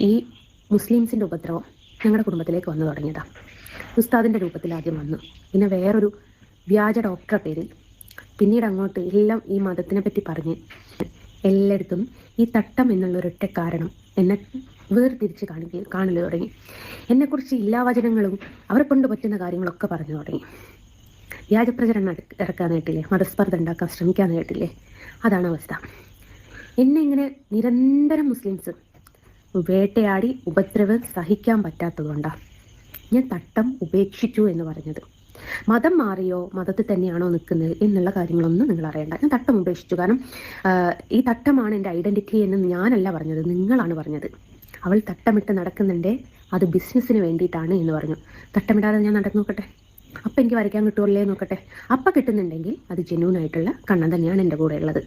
ഈ മുസ്ലിംസിന്റെ ഉപദ്രവം ഞങ്ങളുടെ കുടുംബത്തിലേക്ക് വന്നു തുടങ്ങിയതാണ് ഉസ്താദിന്റെ രൂപത്തിൽ ആദ്യം വന്നു. പിന്നെ വേറൊരു വ്യാജ ഡോക്ടറെ പേരിൽ. പിന്നീട് അങ്ങോട്ട് എല്ലാം ഈ മതത്തിനെ പറ്റി പറഞ്ഞ് എല്ലായിടത്തും ഈ തട്ടം എന്നുള്ള ഒരൊറ്റ കാരണം എന്നെ വേർതിരിച്ച് കാണിക്കുക കാണൽ തുടങ്ങി. എന്നെക്കുറിച്ച് എല്ലാ വചനങ്ങളും അവരെ കൊണ്ട് പറ്റുന്ന കാര്യങ്ങളൊക്കെ പറഞ്ഞു തുടങ്ങി. വ്യാജപ്രചരണം ഇറക്കാൻ കേട്ടില്ലേ? മതസ്പർദ്ധ ഉണ്ടാക്കാൻ ശ്രമിക്കാൻ കേട്ടില്ലേ? അതാണ് അവസ്ഥ. എന്നെ ഇങ്ങനെ നിരന്തരം മുസ്ലിംസ് വേട്ടയാടി ഉപദ്രവം സഹിക്കാൻ പറ്റാത്തതുകൊണ്ടാണ് ഞാൻ തട്ടം ഉപേക്ഷിച്ചു എന്ന് പറഞ്ഞത്. മതം മാറിയോ മതത്തിൽ തന്നെയാണോ നിൽക്കുന്നത് എന്നുള്ള കാര്യങ്ങളൊന്നും നിങ്ങൾ അറിയണ്ട. ഞാൻ തട്ടം ഉപേക്ഷിച്ചു. കാരണം ഈ തട്ടമാണ് എന്റെ ഐഡന്റിറ്റി എന്ന് ഞാനല്ല പറഞ്ഞത്. നിങ്ങളാണ് പറഞ്ഞത്. അവൾ തട്ടമിട്ട് നടക്കുന്നുണ്ട്. അത് ബിസിനസ്സിന് വേണ്ടിയിട്ടാണ് എന്ന് പറഞ്ഞു. തട്ടമിടാതെ ഞാൻ നടന്നു നോക്കട്ടെ? അപ്പം എനിക്ക് വരയ്ക്കാൻ കിട്ടുമല്ലേ നോക്കട്ടെ? അപ്പം കിട്ടുന്നുണ്ടെങ്കിൽ അത് ജെന്യൂൻ ആയിട്ടുള്ള കണ്ണൻ തന്നെയാണ് എന്റെ കൂടെ ഉള്ളത്.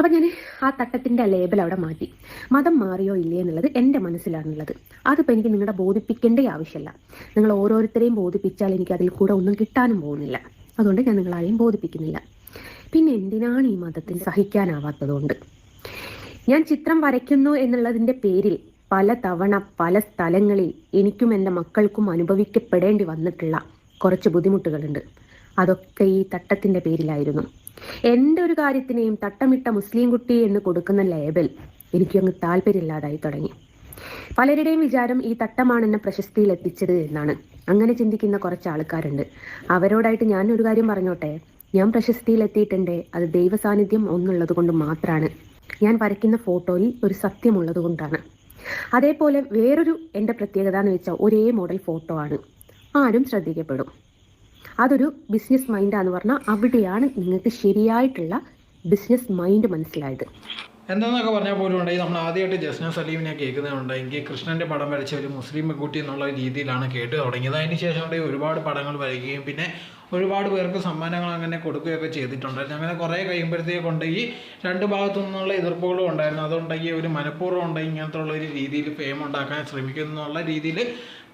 അപ്പം ഞാൻ ആ തട്ടത്തിന്റെ ലേബൽ അവിടെ മാറ്റി. മതം മാറിയോ ഇല്ലേ എന്നുള്ളത് എന്റെ മനസ്സിലാണുള്ളത്. അതിപ്പോൾ എനിക്ക് നിങ്ങളുടെ ബോധിപ്പിക്കേണ്ട ആവശ്യമില്ല നിങ്ങൾ ഓരോരുത്തരെയും ബോധിപ്പിച്ചാൽ എനിക്ക് അതിൽ കൂടെ ഒന്നും കിട്ടാനും പോകുന്നില്ല. അതുകൊണ്ട് ഞാൻ നിങ്ങളാരെയും ബോധിപ്പിക്കുന്നില്ല. പിന്നെ എന്തിനാണ് ഈ മതത്തിൽ സഹിക്കാനാവാത്തതുകൊണ്ട്? ഞാൻ ചിത്രം വരയ്ക്കുന്നു എന്നുള്ളതിന്റെ പേരിൽ പല തവണ പല സ്ഥലങ്ങളിൽ എനിക്കും എന്റെ മക്കൾക്കും അനുഭവിക്കപ്പെടേണ്ടി വന്നിട്ടുള്ള കുറച്ച് ബുദ്ധിമുട്ടുകളുണ്ട്. അതൊക്കെ ഈ തട്ടത്തിന്റെ പേരിലായിരുന്നു. എന്റെ ഒരു കാര്യത്തിനെയും തട്ടമിട്ട മുസ്ലിം കുട്ടി എന്ന് കൊടുക്കുന്ന ലേബൽ എനിക്കങ്ങ് താല്പര്യമില്ലാതായി തുടങ്ങി. പലരുടെയും വിചാരം ഈ തട്ടമാണ് എന്നെ പ്രശസ്തിയിൽ എത്തിച്ചത് എന്നാണ്. അങ്ങനെ ചിന്തിക്കുന്ന കുറച്ച് ആൾക്കാരുണ്ട്. അവരോടായിട്ട് ഞാൻ ഒരു കാര്യം പറഞ്ഞോട്ടെ? ഞാൻ പ്രശസ്തിയിൽ എത്തിയിട്ടുണ്ട്. അത് ദൈവ സാന്നിധ്യം ഒന്നുള്ളത് കൊണ്ട് മാത്രമാണ് ഞാൻ വരയ്ക്കുന്ന ഫോട്ടോയിൽ ഒരു സത്യമുള്ളത് കൊണ്ടാണ്. അതേപോലെ വേറൊരു എന്റെ പ്രത്യേകത എന്ന് വെച്ചാൽ ഒരേ മോഡൽ ഫോട്ടോ ആണ്. ആരും ശ്രദ്ധിക്കപ്പെടും. അതൊരു ബിസിനസ് മൈൻഡാന്ന് പറഞ്ഞാൽ അവിടെയാണ് നിങ്ങൾക്ക് ശരിയായിട്ടുള്ള ബിസിനസ് മൈൻഡ് മനസ്സിലായത്. എന്തെന്നൊക്കെ പറഞ്ഞാൽ പോലും ഉണ്ടെങ്കിൽ നമ്മൾ ആദ്യമായിട്ട് ജസ്ന സലീമിനെ കേൾക്കുന്നുണ്ടെങ്കിൽ കൃഷ്ണന്റെ പടം വരച്ച ഒരു മുസ്ലിം കുട്ടി എന്നുള്ള രീതിയിലാണ് കേട്ട് തുടങ്ങിയത്. അതിന് ശേഷം അവിടെ ഒരുപാട് പടങ്ങൾ വരയ്ക്കുകയും പിന്നെ ഒരുപാട് പേർക്ക് സമ്മാനങ്ങൾ അങ്ങനെ കൊടുക്കുകയൊക്കെ ചെയ്തിട്ടുണ്ടായിരുന്നു അങ്ങനെ കുറേ കഴിയുമ്പോഴത്തേക്ക് ഈ രണ്ട് ഭാഗത്തു നിന്നുള്ള എതിർപ്പുകളും ഉണ്ടായിരുന്നു. അതുണ്ടെങ്കിൽ ഒരു മനഃപൂർവം ഉണ്ടെങ്കിൽ ഇങ്ങനത്തെ ഉള്ള ഒരു രീതിയിൽ ഫെയിം ഉണ്ടാക്കാൻ ശ്രമിക്കുന്നു എന്നുള്ള രീതിയിൽ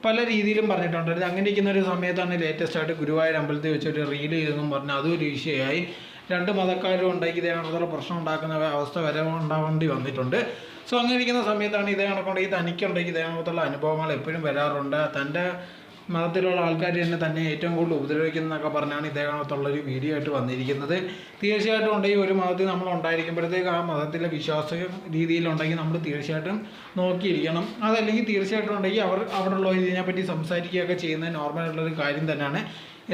പല രീതിയിലും പറഞ്ഞിട്ടുണ്ടായിരുന്നു അങ്ങനെ ഇരിക്കുന്ന ഒരു സമയത്താണ് ലേറ്റസ്റ്റ് ആയിട്ട് ഗുരുവായൂർ അമ്പലത്തിൽ വെച്ചൊരു റീൽ ചെയ്തെന്നും പറഞ്ഞ് അതും ഒരു വിഷയമായി. രണ്ട് മതക്കാരും ഉണ്ടെങ്കിൽ ഇതേ കണക്കുള്ള പ്രശ്നം ഉണ്ടാക്കുന്ന അവസ്ഥ വരെ ഉണ്ടാവേണ്ടി വന്നിട്ടുണ്ട്. സോ അങ്ങനെ ഇരിക്കുന്ന സമയത്താണ് ഇതേ കണക്കുണ്ടെങ്കിൽ തനിക്കുണ്ടെങ്കിൽ ഇതേ കണക്കുള്ള അനുഭവങ്ങൾ എപ്പോഴും വരാറുണ്ട്. തന്റെ മതത്തിലുള്ള ആൾക്കാർ തന്നെ തന്നെ ഏറ്റവും കൂടുതൽ ഉപദ്രവിക്കുന്നതൊക്കെ പറഞ്ഞാണ് ഒരു വീഡിയോ ആയിട്ട് വന്നിരിക്കുന്നത്. തീർച്ചയായിട്ടും ഉണ്ടെങ്കിൽ ഒരു മതത്തിൽ നമ്മൾ ഉണ്ടായിരിക്കുമ്പോഴത്തേക്ക് ആ മതത്തിലെ വിശ്വാസ രീതിയിലുണ്ടെങ്കിൽ നമ്മൾ തീർച്ചയായിട്ടും നോക്കിയിരിക്കണം. അതല്ലെങ്കിൽ തീർച്ചയായിട്ടും ഉണ്ടെങ്കിൽ അവർ അവിടെയുള്ള ഇതിനെപ്പറ്റി സംസാരിക്കുകയൊക്കെ ചെയ്യുന്നത് നോർമലായിട്ടുള്ളൊരു കാര്യം തന്നെയാണ്.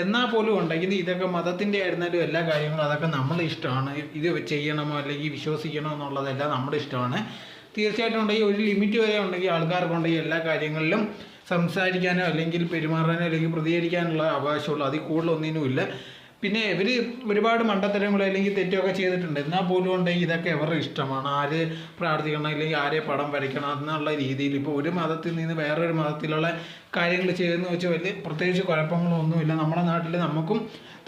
എന്നാൽ പോലും ഉണ്ടെങ്കിൽ ഇതൊക്കെ മതത്തിന്റെ ആയിരുന്നാലും എല്ലാ കാര്യങ്ങളും അതൊക്കെ നമ്മളിഷ്ടമാണ് ഇത് ചെയ്യണമോ അല്ലെങ്കിൽ വിശ്വസിക്കണമോ എന്നുള്ളതെല്ലാം നമ്മുടെ ഇഷ്ടമാണ്. തീർച്ചയായിട്ടും ഉണ്ടെങ്കിൽ ഒരു ലിമിറ്റ് വരെ ഉണ്ടെങ്കിൽ ആൾക്കാർക്കുണ്ടെങ്കിൽ എല്ലാ കാര്യങ്ങളിലും സംസാരിക്കാനോ അല്ലെങ്കിൽ പെരുമാറാനോ അല്ലെങ്കിൽ പ്രതികരിക്കാനുള്ള അവകാശമുള്ളൂ. അതിൽ കൂടുതലൊന്നിനുമില്ല. പിന്നെ ഇവർ ഒരുപാട് മണ്ടത്തരങ്ങൾ അല്ലെങ്കിൽ തെറ്റൊക്കെ ചെയ്തിട്ടുണ്ട്. എന്നാൽ പോലും ഉണ്ടെങ്കിൽ ഇതൊക്കെ അവരുടെ ഇഷ്ടമാണ്. ആര് പ്രാർത്ഥിക്കണം അല്ലെങ്കിൽ ആരെ പടം വരയ്ക്കണം എന്നുള്ള രീതിയിൽ ഇപ്പോൾ ഒരു മതത്തിൽ നിന്ന് വേറൊരു മതത്തിലുള്ള കാര്യങ്ങൾ ചെയ്യുന്ന വെച്ചാൽ വലിയ പ്രത്യേകിച്ച് കുഴപ്പങ്ങളൊന്നുമില്ല. നമ്മുടെ നാട്ടിൽ നമുക്കും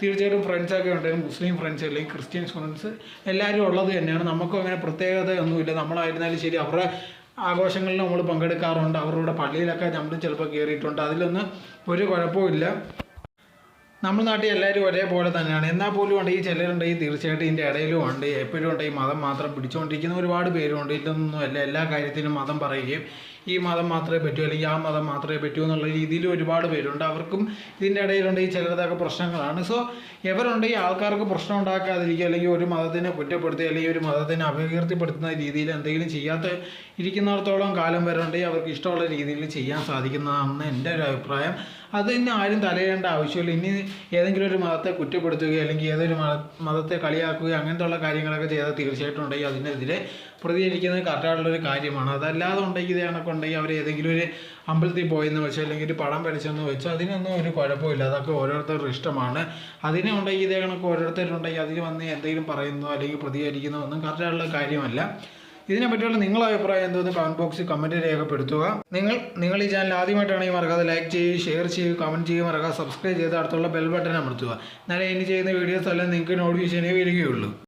തീർച്ചയായിട്ടും ഫ്രണ്ട്സൊക്കെ ഉണ്ട്. മുസ്ലിം ഫ്രണ്ട്സ് അല്ലെങ്കിൽ ക്രിസ്ത്യൻ ഫ്രണ്ട്സ് എല്ലാവരും ഉള്ളത് തന്നെയാണ്. നമുക്കും അങ്ങനെ പ്രത്യേകത ഒന്നുമില്ല നമ്മളായിരുന്നാലും ശരി അവരുടെ ആഘോഷങ്ങളിൽ നമ്മൾ പങ്കെടുക്കാറുണ്ട്. അവരുടെ പള്ളിയിലൊക്കെ നമ്മൾ ചിലപ്പോൾ കയറിയിട്ടുണ്ട്. അതിലൊന്നും ഒരു കുഴപ്പമില്ല നമ്മുടെ നാട്ടിൽ എല്ലാവരും ഒരേപോലെ തന്നെയാണ്. എന്നാൽ പോലും ഉണ്ടെങ്കിൽ ചിലരുണ്ടെങ്കിൽ തീർച്ചയായിട്ടും ഇതിന്റെ ഇടയിലും ഉണ്ട്. എപ്പോഴും ഈ മതം മാത്രം പിടിച്ചുകൊണ്ടിരിക്കുന്ന ഒരുപാട് പേരുണ്ട്. ഇതൊന്നും അല്ല എല്ലാ കാര്യത്തിനും മതം പറയുകയും ഈ മതം മാത്രമേ പറ്റൂ അല്ലെങ്കിൽ ആ മതം മാത്രമേ പറ്റൂ എന്നുള്ള രീതിയിൽ ഒരുപാട് പേരുണ്ട്. അവർക്കും ഇതിന്റെ ഈ ചിലതൊക്കെ പ്രശ്നങ്ങളാണ്. സോ എവരുണ്ടെങ്കിൽ ആൾക്കാർക്ക് പ്രശ്നം ഉണ്ടാക്കാതിരിക്കുക അല്ലെങ്കിൽ ഒരു മതത്തിനെ കുറ്റപ്പെടുത്തുക അല്ലെങ്കിൽ ഒരു മതത്തിനെ അപകീർത്തിപ്പെടുത്തുന്ന രീതിയിൽ എന്തെങ്കിലും ചെയ്യാത്ത ഇരിക്കുന്നിടത്തോളം കാലം വരെ ഉണ്ടെങ്കിൽ അവർക്ക് ഇഷ്ടമുള്ള രീതിയിൽ ചെയ്യാൻ സാധിക്കുന്നതാണെന്ന് എന്റെ ഒരു അഭിപ്രായം. അത് ഇനി ആരും തലയേണ്ട ആവശ്യമില്ല. ഇനി ഏതെങ്കിലും ഒരു മതത്തെ കുറ്റപ്പെടുത്തുകയോ അല്ലെങ്കിൽ ഏതൊരു മത മതത്തെ കളിയാക്കുകയോ അങ്ങനത്തെ ഉള്ള കാര്യങ്ങളൊക്കെ ചെയ്താൽ തീർച്ചയായിട്ടും ഉണ്ടെങ്കിൽ അതിനെതിരെ പ്രതികരിക്കുന്നത് കറക്റ്റായിട്ടുള്ളൊരു കാര്യമാണ്. അതല്ലാതെ ഉണ്ടെങ്കിൽ ഇത് കണക്കുണ്ടെങ്കിൽ അവർ ഏതെങ്കിലും ഒരു അമ്പലത്തിൽ പോയെന്ന് വെച്ചോ അല്ലെങ്കിൽ ഒരു പടം വരച്ചെന്ന് വെച്ചോ അതിനൊന്നും ഒരു കുഴപ്പമില്ല. അതൊക്കെ ഓരോരുത്തരുടെ ഇഷ്ടമാണ്. അതിനെ ഉണ്ടെങ്കിൽ ഇതേ കണക്ക് ഓരോരുത്തരുണ്ടെങ്കിൽ അതിന് വന്ന് എന്തെങ്കിലും പറയുന്നോ അല്ലെങ്കിൽ പ്രതികരിക്കുന്നോ ഒന്നും കറക്റ്റായിട്ടുള്ള കാര്യമല്ല. ഇതിനെ പറ്റിയുള്ള നിങ്ങളുടെ അഭിപ്രായം എന്തോന്ന് കമന്റ് ബോക്സിൽ കമന്റ് രേഖപ്പെടുത്തുക. നിങ്ങൾ നിങ്ങൾ ഈ ചാനൽ ആദ്യമായിട്ടാണെങ്കിൽ മറക്കാതെ ലൈക്ക് ചെയ്യുക ഷെയർ ചെയ്യുക കമന്റ് ചെയ്യുക മറക്കാതെ സബ്സ്ക്രൈബ് ചെയ്ത് അടുത്തുള്ള ബെൽ ബട്ടൺ അമർത്തുക. എന്നാലേ ഇനി ചെയ്യുന്ന വീഡിയോസ് എല്ലാം നിങ്ങൾക്ക് നോട്ടിഫിക്കേഷനേ വരികയുള്ളൂ.